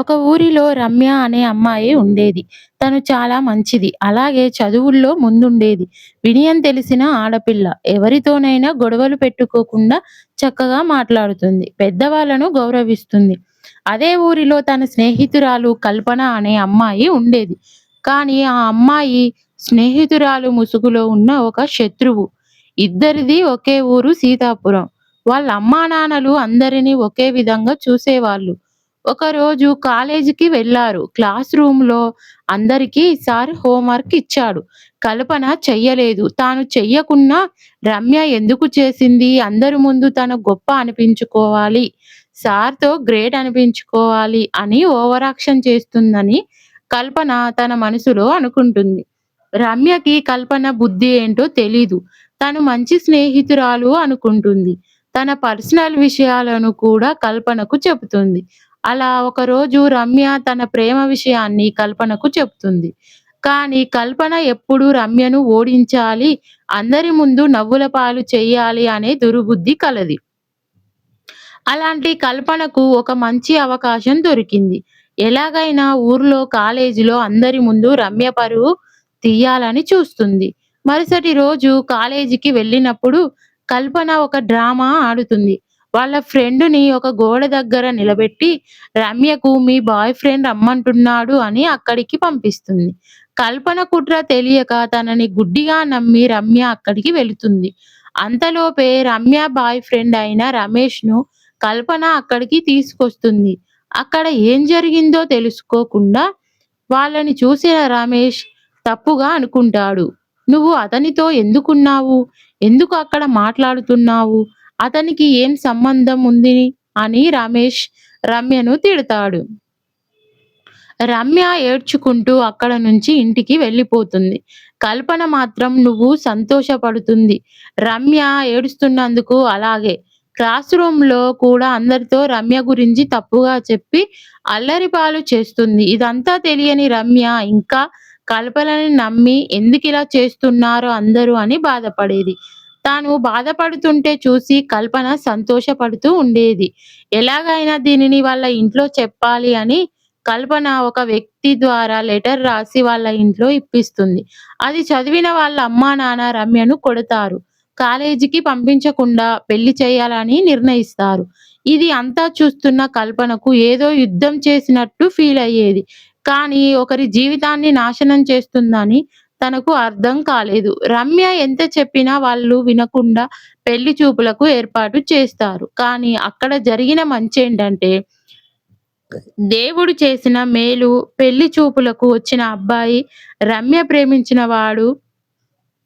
ఒక ఊరిలో రమ్య అనే అమ్మాయి ఉండేది. తను చాలా మంచిది. అలాగే చదువుల్లో ముందుండేది. వినయం తెలిసిన ఆడపిల్ల. ఎవరితోనైనా గొడవలు పెట్టుకోకుండా చక్కగా మాట్లాడుతుంది. పెద్దవాళ్ళను గౌరవిస్తుంది. అదే ఊరిలో తన స్నేహితురాలు కల్పన అనే అమ్మాయి ఉండేది. కానీ ఆ అమ్మాయి స్నేహితురాలు ముసుగులో ఉన్న ఒక శత్రువు. ఇద్దరిది ఒకే ఊరు సీతాపురం. వాళ్ళ అమ్మానాన్నలు అందరినీ ఒకే విధంగా చూసేవాళ్ళు. ఒకరోజు కాలేజీకి వెళ్ళారు క్లాస్ రూమ్‌లో అందరికీ సార్ హోంవర్క్ ఇచ్చాడు. కల్పన చెయ్యలేదు. తాను చెయ్యకున్నా రమ్య ఎందుకు చేసింది? అందరి ముందు తను గొప్ప అనిపించుకోవాలి. సార్‌తో గ్రేట్ అనిపించుకోవాలి అని ఓవరాక్షన్ చేస్తుందని కల్పన తన మనసులో అనుకుంటుంది. రమ్యకి కల్పన బుద్ధి ఏంటో తెలీదు. తను మంచి స్నేహితురాలు అనుకుంటుంది. తన పర్సనల్ విషయాలను కూడా కల్పనకు చెబుతుంది. అలా ఒకరోజు రమ్య తన ప్రేమ విషయాన్ని కల్పనకు చెప్తుంది. కానీ కల్పన ఎప్పుడూ రమ్యను ఓడించాలి, అందరి ముందు నవ్వుల పాలు చెయ్యాలి అనే దుర్బుద్ధి కలది. అలాంటి కల్పనకు ఒక మంచి అవకాశం దొరికింది. ఎలాగైనా ఊర్లో, కాలేజీలో అందరి ముందు రమ్య పరువు తీయాలని చూస్తుంది. మరుసటి రోజు కాలేజీకి వెళ్ళినప్పుడు కల్పన ఒక డ్రామా ఆడుతుంది. వాళ్ళ ఫ్రెండ్ని ఒక గోడ దగ్గర నిలబెట్టి రమ్యకు మీ బాయ్ ఫ్రెండ్ రమ్మంటున్నాడు అని అక్కడికి పంపిస్తుంది. కల్పన కుట్ర తెలియక తనని గుడ్డిగా నమ్మి రమ్య అక్కడికి వెళుతుంది. అంతలోపే రమ్య బాయ్ ఫ్రెండ్ అయిన రమేష్‌ను కల్పన అక్కడికి తీసుకొస్తుంది. అక్కడ ఏం జరిగిందో తెలుసుకోకుండా వాళ్ళని చూసిన రమేష్ తప్పుగా అనుకుంటాడు. నువ్వు అతనితో ఎందుకున్నావు? ఎందుకు అక్కడ మాట్లాడుతున్నావు? అతనికి ఏం సంబంధం ఉంది అని రమేష్ రమ్యను తిడతాడు. రమ్య ఏడ్చుకుంటూ అక్కడ నుంచి ఇంటికి వెళ్ళిపోతుంది. కల్పన మాత్రం నువ్వు సంతోషపడుతుంది. రమ్య ఏడుస్తున్నందుకు అలాగే. క్లాస్ రూమ్‌లో కూడా అందరితో రమ్య గురించి తప్పుగా చెప్పి అల్లరిపాలు చేస్తుంది. ఇదంతా తెలియని రమ్య ఇంకా కల్పనని నమ్మి ఎందుకు ఇలా చేస్తున్నారో అందరూ అని బాధపడేది. తాను బాధపడుతుంటే చూసి కల్పన సంతోషపడుతూ ఉండేది. ఎలాగైనా దీనిని వాళ్ళ ఇంట్లో చెప్పాలి అని కల్పన ఒక వ్యక్తి ద్వారా లెటర్ రాసి వాళ్ళ ఇంట్లో ఇప్పిస్తుంది. అది చదివిన వాళ్ళ అమ్మానాన్న రమ్యను కొడతారు. కాలేజీకి పంపించకుండా పెళ్ళి చేయాలని నిర్ణయిస్తారు. ఇది అంతా చూస్తున్న కల్పనకు ఏదో యుద్ధం చేసినట్టు ఫీల్ అయ్యేది కానీ ఒకరి జీవితాన్ని నాశనం చేస్తుందని తనకు అర్థం కాలేదు. రమ్య ఎంత చెప్పినా వాళ్ళు వినకుండా పెళ్ళి చూపులకు ఏర్పాటు చేస్తారు. కానీ అక్కడ జరిగిన మంచేంటంటే దేవుడు చేసిన మేలు పెళ్ళి చూపులకు వచ్చిన అబ్బాయి రమ్య ప్రేమించిన వాడు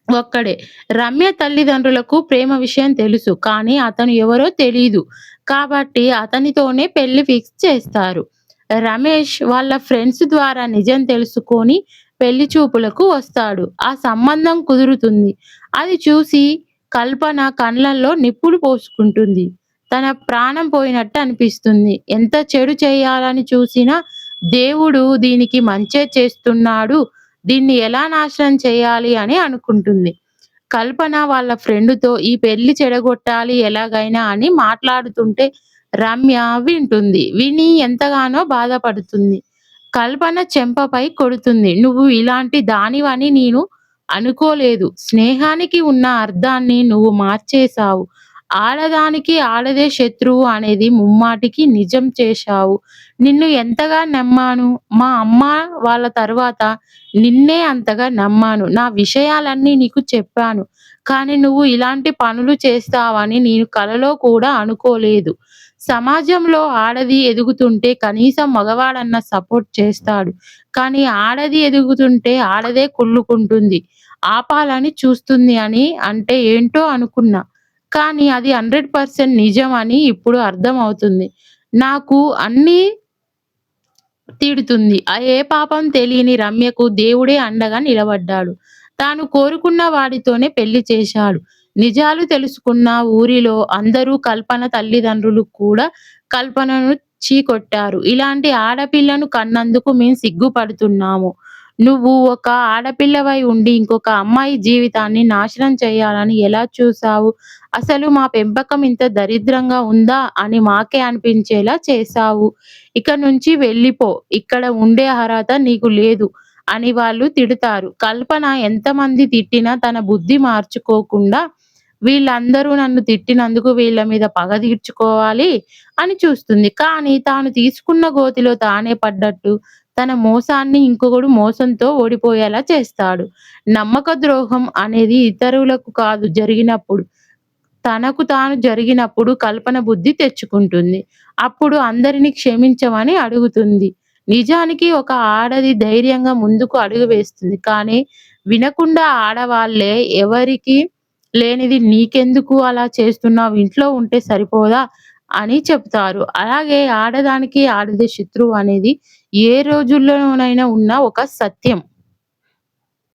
ఒక్కడే. రమ్య తల్లిదండ్రులకు ప్రేమ విషయం తెలుసు. కానీ అతను ఎవరో తెలియదు కాబట్టి అతనితోనే పెళ్ళి ఫిక్స్ చేస్తారు. రమేష్ వాళ్ళ ఫ్రెండ్స్ ద్వారా నిజం తెలుసుకొని పెళ్ళి చూపులకు వస్తాడు. ఆ సంబంధం కుదురుతుంది. అది చూసి కల్పన కళ్ళల్లో నిప్పులు పోసుకుంటుంది. తన ప్రాణం పోయినట్టు అనిపిస్తుంది. ఎంత చెడు చేయాలని చూసినా దేవుడు దీనికి మంచే చేస్తున్నాడు. దీన్ని ఎలా నాశనం చేయాలి అని అనుకుంటుంది. కల్పన వాళ్ళ ఫ్రెండుతో ఈ పెళ్ళి చెడగొట్టాలి ఎలాగైనా అని మాట్లాడుతుంటే రమ్య వింటుంది. విని ఎంతగానో బాధపడుతుంది. కల్పన చెంపపై కొడుతుంది. నువ్వు ఇలాంటి దానివని నేను అనుకోలేదు. స్నేహానికి ఉన్న అర్థాన్ని నువ్వు మార్చేశావు. ఆడదానికి ఆడదే శత్రువు అనేది ముమ్మాటికి నిజం చేశావు. నిన్ను ఎంతగా నమ్మాను. మా అమ్మ వాళ్ళ తర్వాత నిన్నే అంతగా నమ్మాను. నా విషయాలన్నీ నీకు చెప్పాను. కానీ నువ్వు ఇలాంటి పనులు చేస్తావని నేను కలలో కూడా అనుకోలేదు. సమాజంలో ఆడది ఎదుగుతుంటే కనీసం మగవాడన్న సపోర్ట్ చేస్తాడు. కానీ ఆడది ఎదుగుతుంటే ఆడదే కుళ్ళుకుంటుంది. ఆపాలని చూస్తుంది అని అంటే ఏంటో అనుకున్నా. కానీ అది 100% నిజం అని ఇప్పుడు అర్థం అవుతుంది. నాకు అన్నీ తిడుతుంది. ఏ పాపం తెలియని రమ్యకు దేవుడే అండగా నిలబడ్డాడు. తాను కోరుకున్న వాడితోనే పెళ్ళి చేశాడు. నిజాలు తెలుసుకున్న ఊరిలో అందరూ కల్పన తల్లిదండ్రులు కూడా కల్పనను చీకొట్టారు. ఇలాంటి ఆడపిల్లను కన్నందుకు మేము సిగ్గుపడుతున్నాము. నువ్వు ఒక ఆడపిల్లవై ఉండి ఇంకొక అమ్మాయి జీవితాన్ని నాశనం చేయాలని ఎలా చూసావు? అసలు మా పెంపకం ఇంత దరిద్రంగా ఉందా అని మాకే అనిపించేలా చేశావు. ఇక నుంచి వెళ్ళిపో. ఇక్కడ ఉండే అర్హత నీకు లేదు అని వాళ్ళు తిడతారు. కల్పన ఎంతమంది తిట్టినా తన బుద్ధి మార్చుకోకుండా వీళ్ళందరూ నన్ను తిట్టినందుకు వీళ్ళ మీద పగ తీర్చుకోవాలి అని చూస్తుంది. కానీ తాను తీసుకున్న గోతిలో తానే పడ్డట్టు తన మోసాన్ని ఇంకొకడు మోసంతో ఓడిపోయేలా చేస్తాడు. నమ్మక ద్రోహం అనేది ఇతరులకు కాదు జరిగినప్పుడు తనకు తాను జరిగినప్పుడు కల్పన బుద్ధి తెచ్చుకుంటుంది. అప్పుడు అందరిని క్షమించమని అడుగుతుంది. నిజానికి ఒక ఆడది ధైర్యంగా ముందుకు అడుగు వేస్తుంది. కానీ వినకుండా ఆడవాళ్ళే ఎవరికి లేనిది నీకెందుకు అలా చేస్తున్నావు? ఇంట్లో ఉంటే సరిపోదా? అని చెప్తారు. అలాగే ఆడదానికి ఆడదే శత్రువు అనేది ఏ రోజుల్లోనైనా ఉన్న ఒక సత్యం.